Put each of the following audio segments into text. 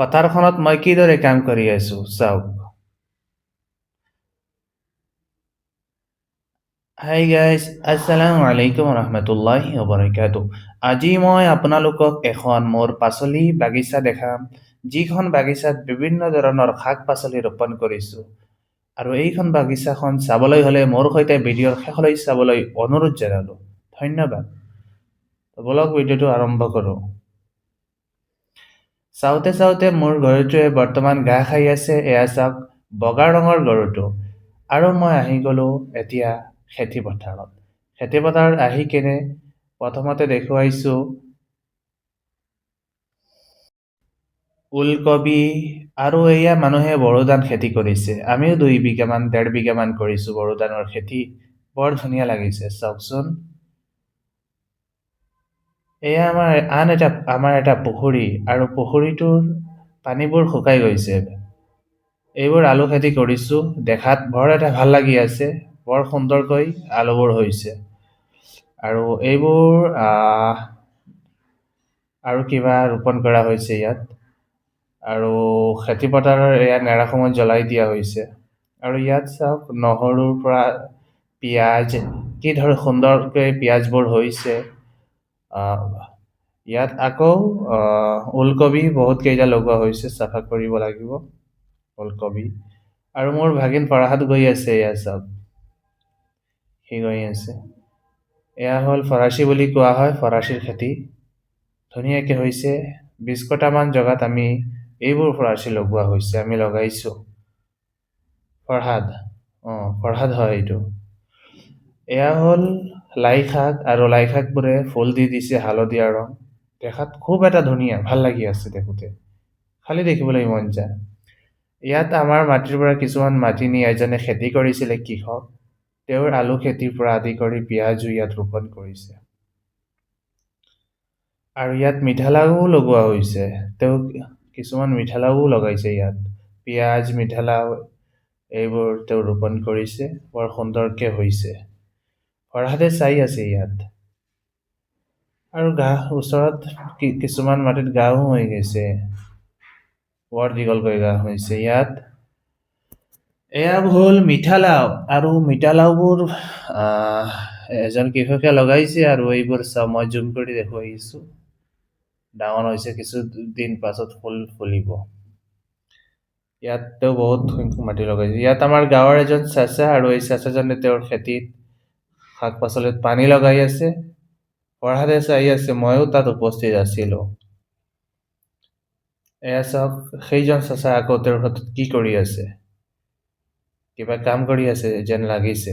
পথাৰখনত মই কিদৰে কাম কৰি আছো চাওক। হাই গাইজ আসসালামু আলাইকুম ৰহমতুল্লাহি ওবৰাকাতু আজি মই আপোনালোকক এখন মোৰ পাচলি বাগিচা দেখাম যিখন বাগিচাত বিভিন্ন ধৰণৰ শাক পাচলি ৰোপণ কৰিছোঁ। আৰু এইখন বাগিচাখন চাবলৈ হ'লে মোৰ সৈতে ভিডিঅ'ৰ শেষলৈ চাবলৈ অনুৰোধ জনালোঁ। ধন্যবাদ। বলক ভিডিঅ'টো আৰম্ভ কৰোঁ। চাওঁতে চাওঁতে মোৰ গৰুটোৱে বৰ্তমান ঘাঁহ খাই আছে এয়া চাওক বগা ৰঙৰ গৰুটো। আৰু মই আহি গ'লোঁ এতিয়া খেতি পথাৰত। খেতি পথাৰত আহি কেনে প্ৰথমতে দেখুৱাইছোঁ ওলকবি আৰু এয়া মানুহে বড়ো ধান খেতি কৰিছে। আমিও দুই বিঘামান ডেৰ বিঘামান কৰিছোঁ বড়ো ধানৰ খেতি। বৰ ধুনীয়া লাগিছে চাওকচোন। এয়া আমাৰ আন এটা আমাৰ এটা পুখুৰী আৰু পুখুৰীটোৰ পানীবোৰ শুকাই গৈছে। এইবোৰ আলু খেতি কৰিছোঁ দেখাত বৰ এটা ভাল লাগি আছে বৰ সুন্দৰকৈ আলুবোৰ হৈছে। আৰু এইবোৰ আৰু কিবা ৰোপণ কৰা হৈছে ইয়াত। আৰু খেতি পথাৰৰ এয়া নেৰাসমূহ জ্বলাই দিয়া হৈছে। আৰু ইয়াত চাওক নহৰুৰ পৰা পিঁয়াজ কি ধৰ সুন্দৰকৈ পিঁয়াজবোৰ হৈছে। ইয়াত আকৌ ওলকবি বহুত কেইটা লগোৱা হৈছে, চাফা কৰিব লাগিব, ওলকবি। আৰু মোৰ ভাগিন ফৰাহাত গৈ আছে, এয়া চাওক সি গৈ আছে। এয়া হ'ল ফৰাচী বুলি কোৱা হয়, ফৰাচীৰ খেতি। ধুনীয়াকৈ হৈছে বিছ কটামান জেগাত আমি এইবোৰ ফৰাচী লগোৱা হৈছে, আমি লগাইছোঁ। ফৰহাদ, অঁ, ফৰহাদ হয় এইটো। এয়া হ'ল লাই শাক আৰু লাই শাকবোৰে ফুল দি দিছে হালধীয়া ৰং। দেখাত খুব এটা ধুনীয়া ভাল লাগি আছে দেখোঁতে। খালী দেখিবলৈ মন যায়। ইয়াত আমাৰ মাটিৰ পৰা কিছুমান মাটি নি এজনে খেতি কৰিছিলে কৃষক। তেওঁৰ আলু খেতিৰ পৰা আদি কৰি পিঁয়াজো ইয়াত ৰোপণ কৰিছে। আৰু ইয়াত মিঠালাও লগোৱা হৈছে। তেওঁ কিছুমান মিঠালাও লগাইছে ইয়াত। পিঁয়াজ মিঠালাও এইবোৰ তেওঁ ৰোপণ কৰিছে। বৰ সুন্দৰকৈ হৈছে। হঠাতে চাই আছে ইয়াত। আৰু ঘাঁহ ওচৰত কিছুমান মাটিত ঘাঁহো হৈ গৈছে। বৰ দীঘলকৈ ঘাঁহ হৈছে ইয়াত। এয়া হ'ল মিঠালাও আৰু মিঠালাওবোৰ এজন কৃষকে লগাইছে আৰু এইবোৰ চাওঁ মই জুম কৰি দেখুৱাইছোঁ ডাঙৰ হৈছে কিছু দিন পাছত ফুল ফুলিব। ইয়াত বহুত মাটি লগাইছে। ইয়াত আমাৰ গাঁৱৰ এজন চাচা আৰু এই চাচাজনে তেওঁৰ খেতিত শাক পাচলিত পানী লগাই আছে পঢ়াতে চাই আছে, ময়ো তাত উপস্থিত আছিলোঁ। এয়া চাওক, সেইজন চাচা আকৌ তেওঁৰ হাতত কি কৰি আছে? কিবা কাম কৰি আছে যেন লাগিছে।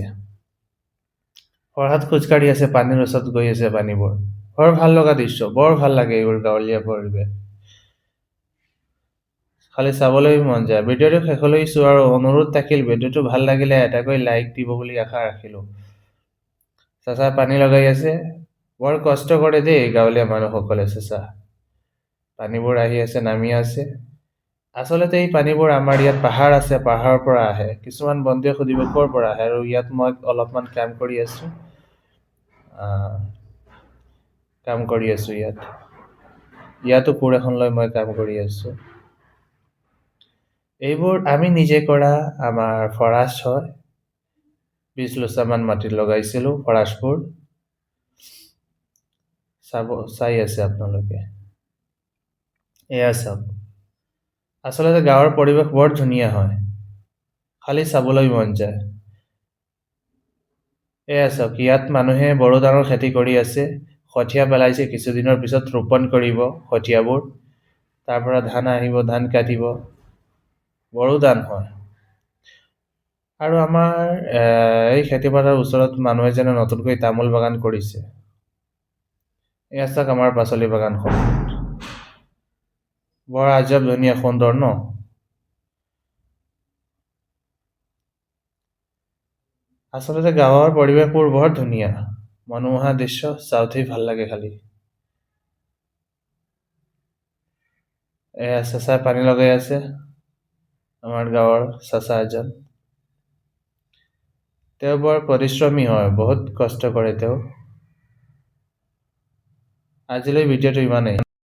পঢ়াত খোজকাঢ়ি আছে, পানীৰ ওচৰত গৈ আছে পানীবোৰ। বৰ ভালো লগা দৃশ্য, বৰ ভালো লাগে এইবোৰ গাঁৱলীয়া পৰিৱেশ। খালি চাবলৈ মন যায়। ভিডিঅ'টো শেষলৈ চোৱাৰ অনুৰোধ থাকিল, ভিডিঅ'টো ভালো লাগিলে এটাকৈ লাইক দিব বুলি আশা ৰাখিলোঁ। চাচা পানী লগাই আছে। বৰ কষ্ট কৰে দেই গাঁৱলীয়া মানুহসকলে চাচা। পানীবোৰ আহি আছে, নামি আছে। আচলতে এই পানীবোৰ আমাৰ ইয়াত পাহাৰ আছে, পাহাৰৰ পৰা আহে। কিছুমান বন্ধুৱে সুধিব, ক'ৰ পৰা আহে আৰু ইয়াত মই অলপমান কাম কৰি আছোঁ। কাম কৰি আছোঁ ইয়াত। ইয়াতো কোৰ এখন লৈ মই কাম কৰি আছোঁ। এইবোৰ আমি নিজে কৰা আমাৰ ফৰাচ হয়। বিছ লোচামান মাটিত লগাইছিলোঁ ফৰাচবোৰ চাব চাই আছে আপোনালোকে। এয়া চাওক আচলতে গাঁৱৰ পৰিৱেশ বৰ ধুনীয়া হয়। খালি চাবলৈ মন যায়। এয়া চাওক ইয়াত মানুহে বড়ো ধানৰ খেতি কৰি আছে। কঠীয়া পেলাইছে কিছুদিনৰ পিছত ৰোপণ কৰিব কঠীয়াবোৰ। তাৰ পৰা ধান আহিব ধান কাটিব। বড়ো ধান হয়। আৰু আমাৰ এই খেতিপথাৰৰ ওচৰত মানুহ এজনে নতুনকৈ তামোল বাগান কৰিছে, এয়া চাওক আমাৰ পাচলি বাগানখন। বৰ আজব ধুনীয়া সুন্দৰ ন? আচলতে গাঁৱৰ পৰিৱেশবোৰ বৰ ধুনীয়া। মনোমোহা দৃশ্য চাওঁতেই ভালো লাগে খালি। এয়া চেঁচা পানী লগাই আছে, আমাৰ গাঁৱৰ চাচা এজন। তেওঁ বৰ পৰিশ্ৰমী হয় বহুত কষ্ট কৰে তেওঁ। আজিলৈ ভিডিঅ'টো ইমানেই।